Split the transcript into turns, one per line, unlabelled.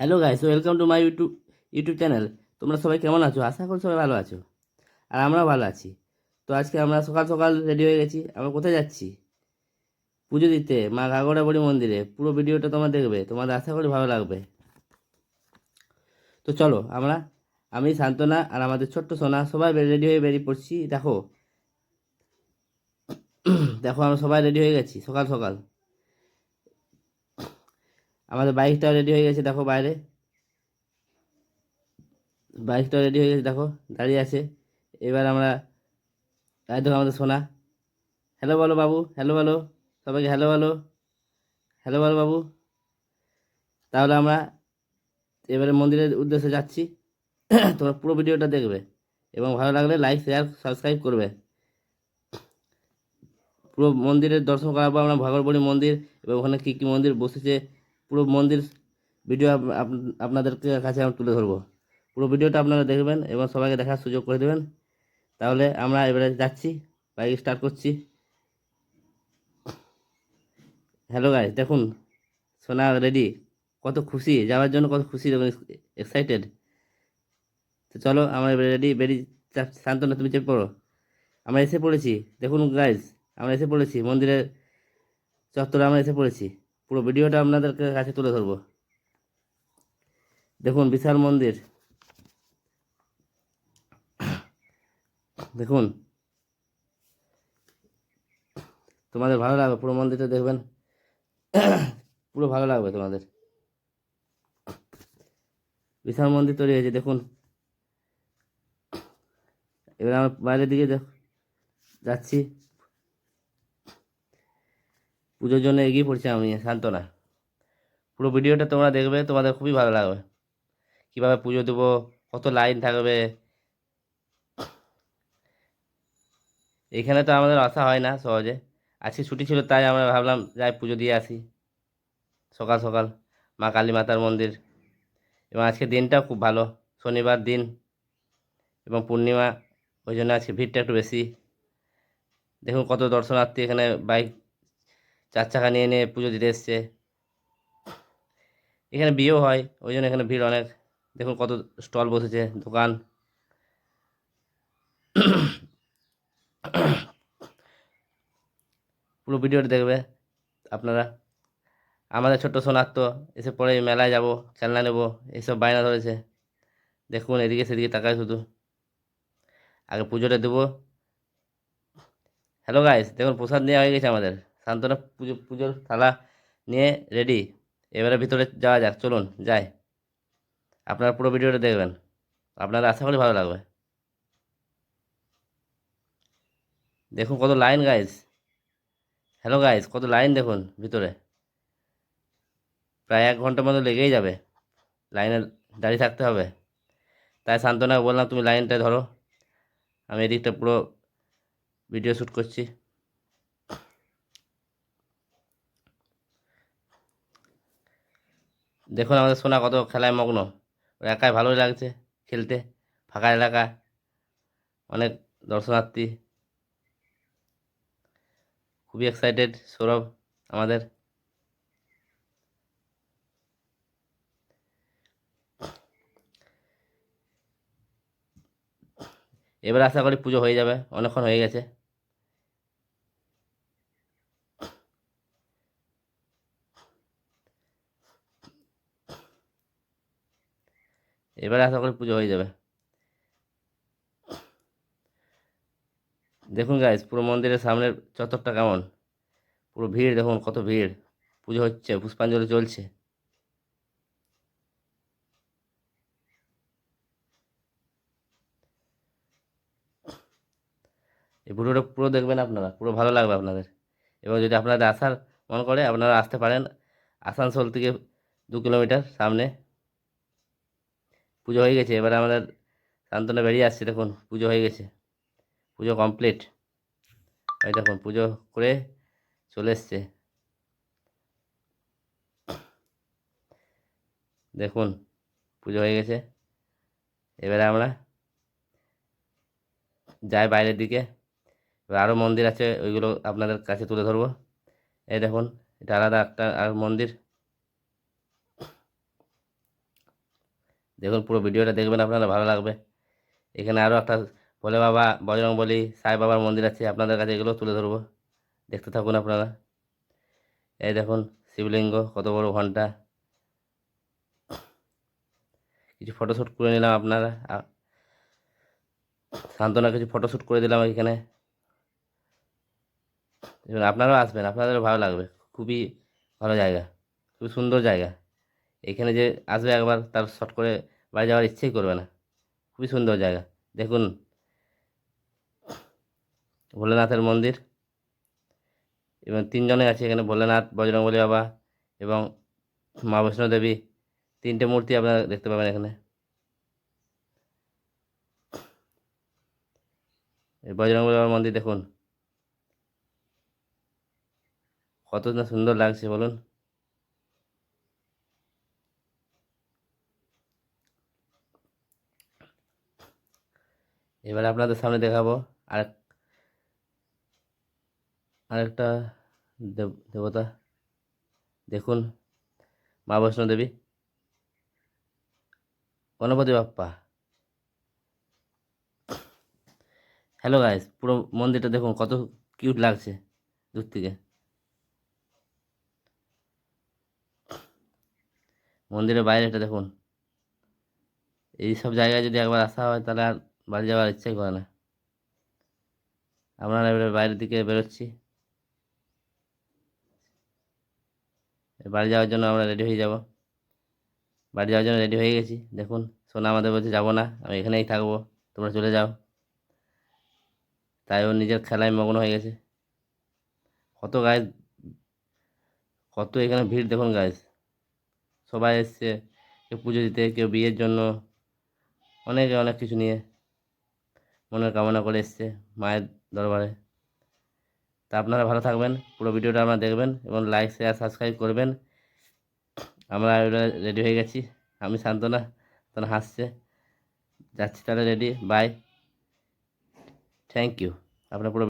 Hello guys welcome to my YouTube YouTube channel তোমরা সবাই কেমন আছো? আশা করি সবাই ভালো আছো। আর আমরাও ভালো আছি। তো আজকে আমরা সকাল সকাল রেডি হয়ে গেছি। আমরা কোথায় যাচ্ছি? পুজো দিতে, মা ঘাগড়াবড়ি মন্দিরে। পুরো ভিডিওটা তোমরা দেখবে। তোমাদের আশা করি ভালো লাগবে। তো চলো, আমরা, আমি শান্তনা আর আমাদের ছোট্ট সোনা সবাই রেডি হয়ে বেরিয়ে পড়ছি। দেখো দেখো আমরা সবাই রেডি হয়ে গেছি সকাল সকাল। আমাদের বাইকটাও রেডি হয়ে গেছে, দেখো বাইরে। বাইকটাও রেডি হয়ে গেছে, দেখো, দাঁড়িয়ে আছে। এবার আমরা দেখো আমাদের সোনা। হ্যালো বলো বাবু হ্যালো বলো। সবাইকে হ্যালো বলো। হ্যালো বলো বাবু। তাহলে আমরা এবারে মন্দিরের উদ্দেশ্যে যাচ্ছি। তোমরা পুরো ভিডিওটা দেখবে এবং ভালো লাগলে লাইক শেয়ার সাবস্ক্রাইব করবে। পুরো মন্দিরের দর্শন করাবো আমরা ভাগরবড়ি মন্দির এবং ওখানে কী কী মন্দির বসেছে পুরো মন্দির ভিডিও আপ- আপ- আপনাদেরকে কাছে আমি তুলে ধরবো। পুরো ভিডিওটা আপনারা দেখবেন এবং সবাইকে দেখার সুযোগ করে দেবেন। তাহলে আমরা এবারে যাচ্ছি বাইক স্টার্ট করছি। হ্যালো গাইস দেখুন, সোনা রেডি কত খুশি, যাওয়ার জন্য কত খুশি, দেখুন এক্সাইটেড তো চলো, আমরা এবারে রেডি যাচ্ছি। শান্তনা তুমি চেক পড়ো আমরা এসে পড়েছি, দেখুন গাইস আমরা এসে পড়েছি, মন্দিরের চত্বরে আমরা এসে পড়েছি। পুরো ভিডিওটা আপনাদেরকে কাছে তুলে ধরবো। দেখুন, বিশাল মন্দির। দেখুন। তোমাদের ভালো লাগবে, পুরো মন্দিরটা দেখবেন। পুরো ভালো লাগবে তোমাদের। বিশাল মন্দির তৈরি হয়েছে, দেখুন। এবার আমরা বাইরের দিকে যাচ্ছি। পুজোর জন্য এগিয়ে পড়ছি আমি শান্তনা পুরো ভিডিওটা তোমরা দেখবে, তোমাদের খুবই ভালো লাগবে। কীভাবে পুজো দেবো, কত লাইন থাকবে। এখানে তো আমাদের আসা হয় না সহজে। আজকে ছুটি ছিল, তাই আমরা ভাবলাম যাই পুজো দিয়ে আসি। সকাল সকাল, মা কালী মাতার মন্দির। এবং আজকে দিনটাও খুব ভালো, শনিবার দিন। এবং পূর্ণিমা, ওই জন্য আজকে ভিড়টা একটু বেশি। দেখুন কত দর্শনার্থী এখানে বাইক চার চাকা নিয়ে নিয়ে পুজো দিতে এসছে। এখানে বিয়েও হয়, ওই জন্য এখানে ভিড় অনেক। দেখুন কত স্টল বসেছে, দোকান। পুরো ভিডিওটা দেখবে আপনারা। আমাদের ছোট্ট সোনার তো এসে পরে মেলায় যাব, খেলনা নেব, এইসব বায়না ধরেছে। দেখুন এদিকে সেদিকে তাকায় শুধু। আগে পুজোটা দেবো। হ্যালো গাইস দেখুন প্রসাদ নেওয়া হয়ে গেছে আমাদের। শান্তনা পুজো, পুজোর থালা নিয়ে রেডি এবারে ভিতরে যাওয়া যাক, চলুন, যাই। আপনারা পুরো ভিডিওটা দেখবেন। আপনারা আশা করি ভালো লাগবে। দেখুন কত লাইন গাইস হ্যালো গাইস কত লাইন দেখুন ভিতরে। প্রায় এক ঘণ্টার মতো লেগেই যাবে। লাইনে দাঁড়িয়ে থাকতে হবে। তাই শান্তনা বললাম, তুমি লাইনটা ধরো। আমি এদিকটা পুরো ভিডিও শ্যুট করছি। দেখুন আমাদের সোনা কত খেলায় মগ্ন। একাই ভালোই লাগছে খেলতে, ফাঁকা এলাকা, অনেক দর্শনার্থী। খুবই এক্সাইটেড সৌরভ আমাদের। এবার আশা করি পুজো হয়ে যাবে, অনেকক্ষণ হয়ে গেছে। এবারে আশা করি পুজো হয়ে যাবে। দেখুন গাইজ পুরো মন্দিরের সামনের চত্বরটা কেমন? পুরো ভিড়, দেখুন কত ভিড়। পুজো হচ্ছে, পুষ্পাঞ্জলি চলছে। এই ভিডিওটা পুরো দেখবেন আপনারা, পুরো ভালো লাগবে আপনাদের। এবং যদি আপনাদের আসার মন করে, আপনারা আসতে পারেন আসানসোল থেকে দু কিলোমিটার সামনে। পুজো হয়ে গেছে, এবারে আমাদের শান্তনা বেরিয়ে আসছে, দেখুন, পুজো হয়ে গেছে, পুজো কমপ্লিট এই দেখুন, পুজো করে চলে এসছে। দেখুন, পুজো হয়ে গেছে। এবারে আমরা যাই বাইরের দিকে। এবার আরও মন্দির আছে, ওইগুলো আপনাদের কাছে তুলে ধরবো। এই দেখুন, এটা আলাদা একটা, আর মন্দির। দেখুন, পুরো ভিডিওটা দেখবেন আপনারা ভালো লাগবে। এখানে আরও একটা ভোলে বাবা, বজরং বলি, সাই বাবার মন্দির আছে, আপনাদের কাছে এগুলো তুলে ধরবো। দেখতে থাকুন আপনারা। এই দেখুন, শিবলিঙ্গ, কত বড় ঘণ্টা। কিছু ফটোশ্যুট করে নিলাম আপনারা। সান্ত্বনা কিছু ফটোশ্যুট করে দিলাম এখানে। আপনারাও আসবেন, আপনাদেরও ভালো লাগবে। খুবই ভালো জায়গা, খুবই সুন্দর জায়গা। এখানে যে আসবে একবার, তার শট করে বাড়ি যাওয়ার ইচ্ছেই করবে না। খুবই সুন্দর জায়গা। দেখুন, ভোলেনাথের মন্দির। এবং তিনজনে আছে এখানে, ভোলেনাথ, বজরংবলী বাবা এবং মা বৈষ্ণো দেবী। তিনটে মূর্তি আপনারা দেখতে পাবেন এখানে। বজরংবলী বাবার মন্দির দেখুন। কত না সুন্দর লাগছে, বলুন। এবার আপনাদের সামনে দেখাবো আর আরেকটা দেব, দেবতা। দেখুন, মা বৈষ্ণো দেবী। গণপতি বাপ্পা। হ্যালো গাইস পুরো মন্দিরটা দেখুন, কত কিউট লাগছে দূর থেকে। মন্দিরের বাইরেটা দেখুন। এই সব জায়গায় যদি একবার আসা হয়, তাহলে আর বাড়ি যাওয়ার ইচ্ছাই করে না। আমরা এবারে বাইরের দিকে বেরোচ্ছি। বাড়ি যাওয়ার জন্য আমরা রেডি হয়ে যাব। বাড়ি যাওয়ার জন্য রেডি হয়ে গেছি। দেখুন, সোনা আমাদের বলছে, যাব না, আমি এখানেই থাকব, তোমরা চলে যাও। তাই ও নিজের খেলায় মগ্ন হয়ে গেছে। কত গায়ে কত এখানে ভিড়, দেখুন গাইস সবাই এসছে, কেউ পুজো দিতে, কেউ বিয়ের জন্য, অনেকে অনেক কিছু নিয়ে। মনের কামনা করে এসছে মায়ের দরবারে। তা আপনারা ভালো থাকবেন, পুরো ভিডিওটা আপনারা দেখবেন এবং লাইক শেয়ার সাবস্ক্রাইব করবেন। আমরা রেডি হয়ে গেছি। আমি শান্তনা তারা হাসছে। যাচ্ছি তাহলে রেডি বাই থ্যাংক ইউ আপনার পুরো